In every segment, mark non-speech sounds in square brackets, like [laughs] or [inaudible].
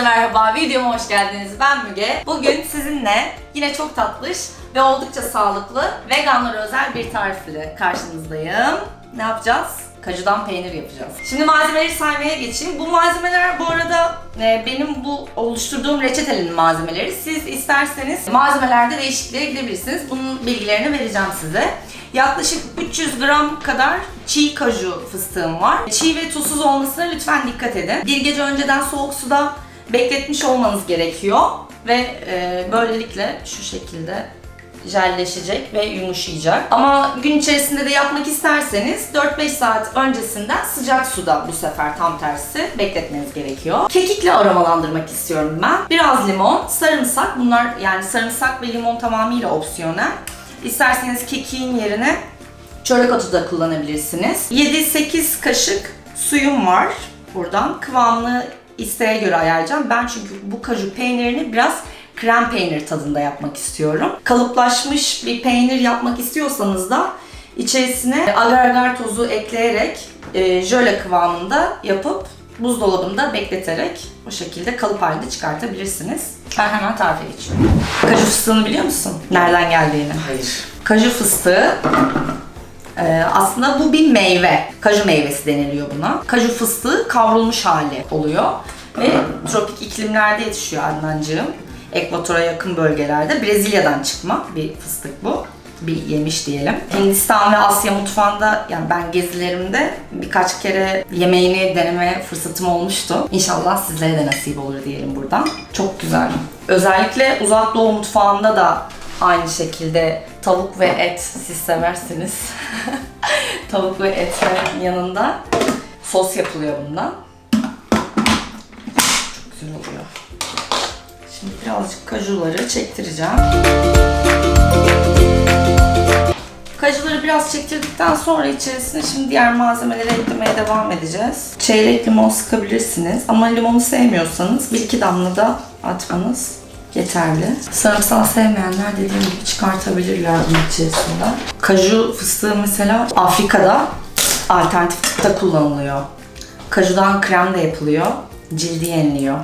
Herkese merhaba, videoma hoş geldiniz. Ben Müge. Bugün sizinle yine çok tatlış ve oldukça sağlıklı veganlara özel bir tarifle karşınızdayım. Ne yapacağız? Kajudan peynir yapacağız. Şimdi malzemeleri saymaya geçeyim. Bu malzemeler bu arada e, benim bu oluşturduğum reçetenin malzemeleri. Siz isterseniz malzemelerde değişikliğe gidebilirsiniz. Bunun bilgilerini vereceğim size. Yaklaşık 300 gram kadar çiğ kaju fıstığım var. Çiğ ve tuzsuz olmasına lütfen dikkat edin. Bir gece önceden soğuk suda bekletmiş olmanız gerekiyor. Ve e, böylelikle şu şekilde jelleşecek ve yumuşayacak. Ama gün içerisinde de yapmak isterseniz 4-5 saat öncesinden sıcak suda bu sefer tam tersi bekletmeniz gerekiyor. Kekikle aromalandırmak istiyorum ben. Biraz limon, sarımsak. Bunlar yani sarımsak ve limon tamamıyla opsiyonel. İsterseniz kekiğin yerine çörek otu da kullanabilirsiniz. 7-8 kaşık suyum var buradan. Kıvamını isteğe göre ayarlayacağım. Ben çünkü bu kaju peynirini biraz krem peynir tadında yapmak istiyorum. Kalıplaşmış bir peynir yapmak istiyorsanız da içerisine agar agar tozu ekleyerek e, jöle kıvamında yapıp buzdolabında bekleterek o şekilde kalıp halinde çıkartabilirsiniz. Ben hemen tarife geçiyorum. Kaju fıstığını biliyor musun? Nereden geldiğini? Hayır. Kaju fıstığı e, aslında bu bir meyve. Kaju meyvesi deniliyor buna. Kaju fıstığı kavrulmuş hali oluyor. Ve tropik iklimlerde yetişiyor Adnancığım. Ekvatora yakın bölgelerde. Brezilya'dan çıkma bir fıstık bu. Bir yemiş diyelim. Hindistan ve Asya mutfağında yani ben gezilerimde birkaç kere yemeğini deneme fırsatım olmuştu. İnşallah sizlere de nasip olur diyelim buradan. Çok güzel. Özellikle uzak doğu mutfağında da aynı şekilde tavuk ve et siz seversiniz. [laughs] tavuk ve etin yanında sos yapılıyor bundan. Çok güzel oluyor. Şimdi birazcık kajuları çektireceğim. Kajuları biraz çektirdikten sonra içerisine şimdi diğer malzemeleri eklemeye devam edeceğiz. Çeyrek limon sıkabilirsiniz ama limonu sevmiyorsanız bir iki damla da atmanız yeterli. Sarımsağı sevmeyenler dediğim gibi çıkartabilirler bunun içerisinden. Kaju fıstığı mesela Afrika'da alternatif da kullanılıyor. Kajudan krem de yapılıyor. Cildi yeniliyor.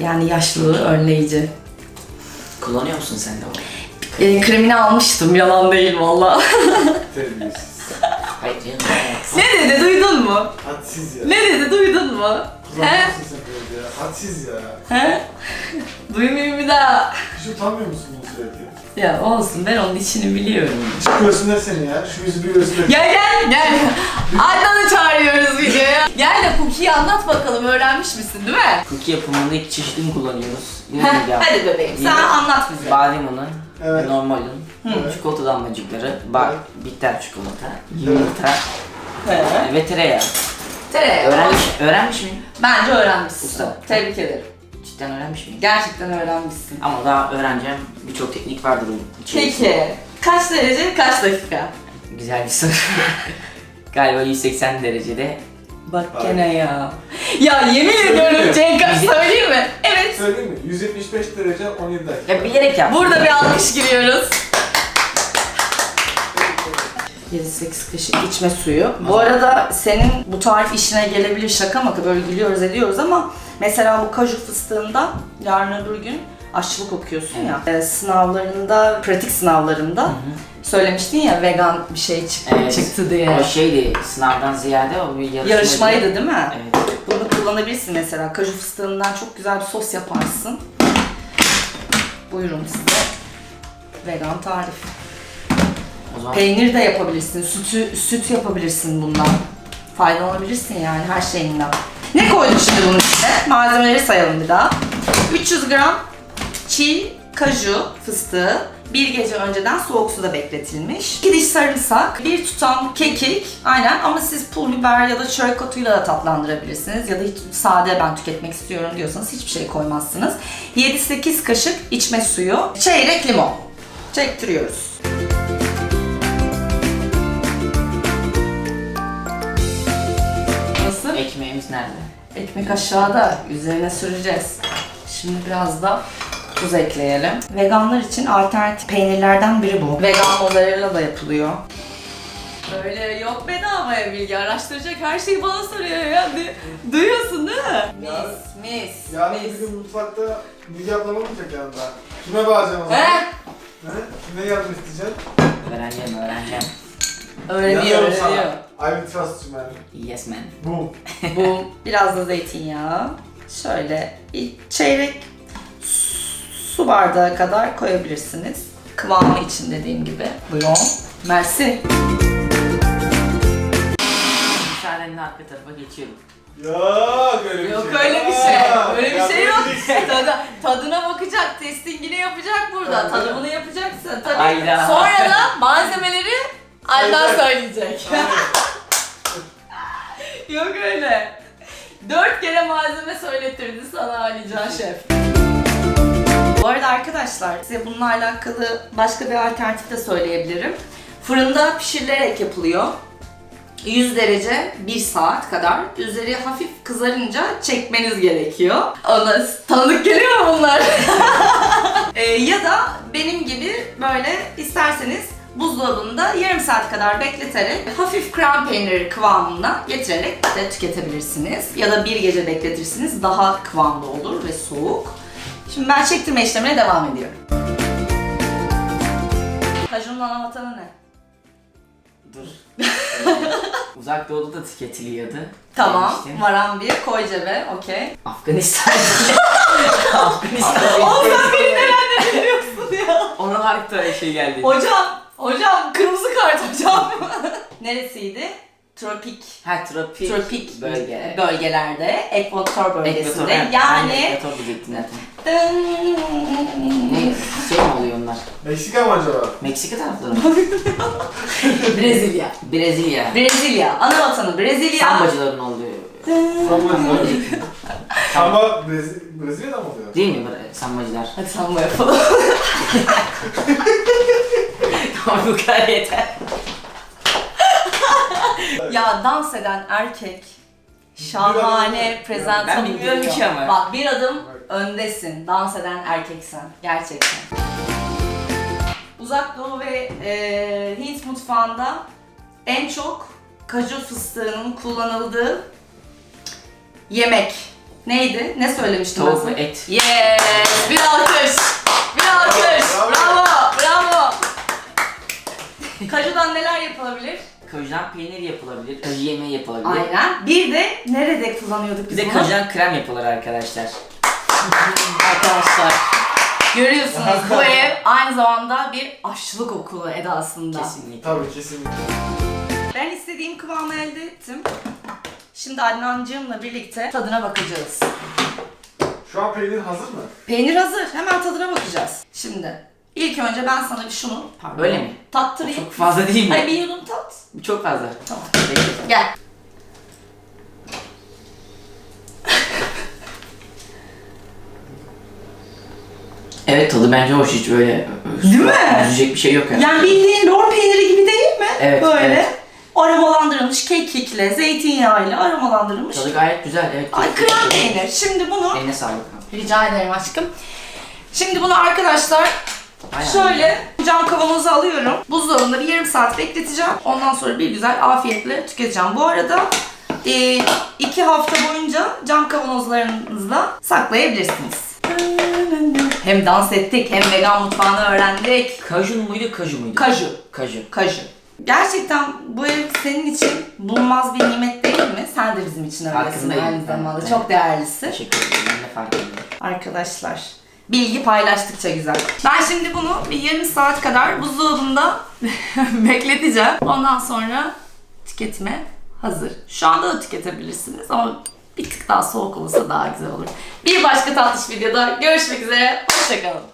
Yani yaşlılığı önleyici. Kullanıyor musun sen de onu? E, kremini almıştım yalan değil valla. [laughs] Terbiyesiz. Hayır canım. ne dedi duydun mu? Hadsiz ya. Ne dedi duydun mu? He? Sen ya. Hadsiz ya. He? [laughs] Duymayayım bir daha. Hiç utanmıyor musun bunu sürekli? Ya olsun ben onun işini biliyorum. Çık görsünler seni ya. Şu yüzü bir görsünler. Gel gel gel. [laughs] Adnan'ı çağırıyoruz videoya. Gel de Cookie'yi anlat bakalım öğrenmiş misin değil mi? Cookie yapımında iki çeşidini kullanıyoruz. Heh, Vanilya, Hadi bebeğim sen Yine- anlat bize. badem unu, Evet. normal un, Evet. çikolata damlacıkları, ba Evet. bitter çikolata, yumurta He. ve tereyağı. Tereyağı. Öğrenmiş, öğrenmiş miyim? Bence öğrenmişsin. Usta. Tebrik ederim. Cidden öğrenmiş miyim? Gerçekten öğrenmişsin. Ama daha öğreneceğim birçok teknik vardır bunun içerisinde. Peki. Kaç derece kaç dakika? Güzel bir soru. [laughs] Galiba 180 derecede. Bak Ay. gene ya. Ya yemin ediyorum Söyle. Cenk söyleyeyim mi? Evet. Söyleyeyim mi? 175 derece 17 dakika. Ya bilerek yap. Burada bir alkış giriyoruz. 7-8 kaşık içme suyu. Bu arada senin bu tarif işine gelebilir şaka maka böyle gülüyoruz ediyoruz ama mesela bu kaju fıstığında yarın öbür gün aşçılık okuyorsun ya. e, sınavlarında, pratik sınavlarında söylemiştin ya vegan bir şey çıktı, Evet. çıktı diye. O şeydi sınavdan ziyade o bir yarışmaydı. Yarışmaydı değil mi? Evet. Bunu kullanabilirsin mesela. Kaju fıstığından çok güzel bir sos yaparsın. Buyurun size. Vegan tarif. Peynir de yapabilirsin. Sütü, süt yapabilirsin bundan. Faydalanabilirsin yani her şeyinden. Ne koyduk şimdi bunun içine? Malzemeleri sayalım bir daha. 300 gram çiğ kaju fıstığı bir gece önceden soğuk suda bekletilmiş. 2 diş sarımsak, bir tutam kekik, aynen ama siz pul biber ya da çörek otuyla da tatlandırabilirsiniz. Ya da hiç sade ben tüketmek istiyorum diyorsanız hiçbir şey koymazsınız. 7-8 kaşık içme suyu, çeyrek limon. Çektiriyoruz. Nerede? Ekmek aşağıda, üzerine süreceğiz. Şimdi biraz da tuz ekleyelim. Veganlar için alternatif peynirlerden biri bu. Vegan mozzarella da yapılıyor. Böyle yok bedavaya bilgi. Araştıracak her şeyi bana soruyor ya. Du- Duyuyorsun değil mi? Ya- Mis, mis, Yarın bir mis. gün mutfakta Müge ablam olmayacak yanında. Kime bağıracağım o zaman? He? He? Kime yardım isteyeceksin? Öğreneceğim, öğreneceğim. Öğreniyor, Yanıyorum sana. öğreniyor. I will trust you man. Yes man. Boom. [laughs] Bu biraz da zeytinyağı. Şöyle bir çeyrek su bardağı kadar koyabilirsiniz. Kıvamı için dediğim gibi. Buyurun. Mersi. Müsaadenle arka tarafa geçiyorum. Yok öyle bir Yok şey. öyle bir şey. Aa, Öyle bir şey yok. bileceksin. [laughs] Tadı, tadına bakacak, testingini yapacak burada. Tadımını yapacaksın. Tabii. Hayda. Sonra da malzemeleri Aldan söyleyecek. [laughs] Yok öyle. Dört kere malzeme söyletirdi sana Alican Şef. Bu arada arkadaşlar size bununla alakalı başka bir alternatif de söyleyebilirim. Fırında pişirilerek yapılıyor. 100 derece 1 saat kadar. Üzeri hafif kızarınca çekmeniz gerekiyor. Ona tanıdık geliyor mu bunlar? [laughs] [laughs] Ee, ya da benim gibi böyle isterseniz buzdolabında yarım saat kadar bekleterek hafif krem peyniri kıvamına getirerek de tüketebilirsiniz. Ya da bir gece bekletirsiniz daha kıvamlı olur ve soğuk. Şimdi ben çektirme işlemine devam ediyorum. Kajunun ana vatanı ne? Dur. [laughs] Uzak doğuda da tüketiliyordu. Tamam, Demiştim. varan bir koy cebe, okey. Afganistan. [laughs] Afganistan. Biliyorsun ya. Onun harika şey geldi. Hocam, hocam kırmızı kart hocam. [laughs] Neresiydi? Tropik. Ha tropik, Tropik bölge. bölgelerde, ekvator bölgesinde. Ekvator, yani Ekvator zaten. Ne şey mi oluyor onlar? Meksika mı acaba? Meksika tarafları mı? [laughs] Brezilya. Brezilya. Brezilya, ana vatanı Brezilya. Sambacıların olduğu. Sambacılar. Samba Brez- Brezilya'da mı oluyor? Değil mi bre- sambacılar? Hadi samba yapalım. [laughs] tamam bu kadar yeter. [laughs] ya dans eden erkek şahane Ben prezentable bilmiyorum ki ama. Bak bir adım öndesin. Dans eden erkeksen. Gerçekten. Uzak Doğu ve e, Hint mutfağında en çok kaju fıstığının kullanıldığı yemek neydi? Ne söylemiştim ben Tavuk sana? et. Yes! Bir alkış! Bir alkış! Bravo. Bravo! Bravo! Kajudan neler yapılabilir? Kajudan peynir yapılabilir. Kaju yemeği yapılabilir. Aynen. Bir de nerede kullanıyorduk biz Bir de bunu? krem yapılır arkadaşlar. [laughs] Arkadaşlar. Görüyorsunuz bu ev aynı zamanda bir aşçılık okulu edasında. Kesinlikle. Tabii kesinlikle. Ben istediğim kıvamı elde ettim. Şimdi Adnancığımla birlikte tadına bakacağız. Şu an peynir hazır mı? Peynir hazır. Hemen tadına bakacağız. Şimdi ilk önce ben sana bir şunu pardon, Böyle mi? tattırayım. Çok fazla değil mi? Hani bir yudum tat. Çok fazla. Tamam. Peki. Gel. Evet tadı bence hoş hiç böyle Değil mi? üzecek bir şey yok yani. Yani bildiğin lor peyniri gibi değil mi? Evet, Böyle. evet. Aromalandırılmış kekikle, zeytinyağıyla aromalandırılmış. Tadı gayet güzel evet. Ay krem peynir. Şimdi bunu Eline sağlık rica ederim aşkım. Şimdi bunu arkadaşlar Bayağı şöyle cam kavanoza alıyorum. Buzdolabında bir yarım saat bekleteceğim. Ondan sonra bir güzel afiyetle tüketeceğim. Bu arada e, iki hafta boyunca cam kavanozlarınızda saklayabilirsiniz. Hem dans ettik hem vegan mutfağını öğrendik. Kajun muydu kaju muydu? Kaju. Kaju. Kaju. Gerçekten bu ev senin için bulunmaz bir nimet değil mi? Sen de bizim için öylesin Farkındayım. aynı zamanda. Evet. Çok değerlisin. Teşekkür ederim. Ben de fark ediyorum. Arkadaşlar bilgi paylaştıkça güzel. Ben şimdi bunu bir yarım saat kadar buzdolabında [laughs] bekleteceğim. Ondan sonra tüketime hazır. Şu anda da tüketebilirsiniz ama bir tık daha soğuk olursa daha güzel olur. Bir başka tatlış videoda görüşmek üzere. Hoşçakalın.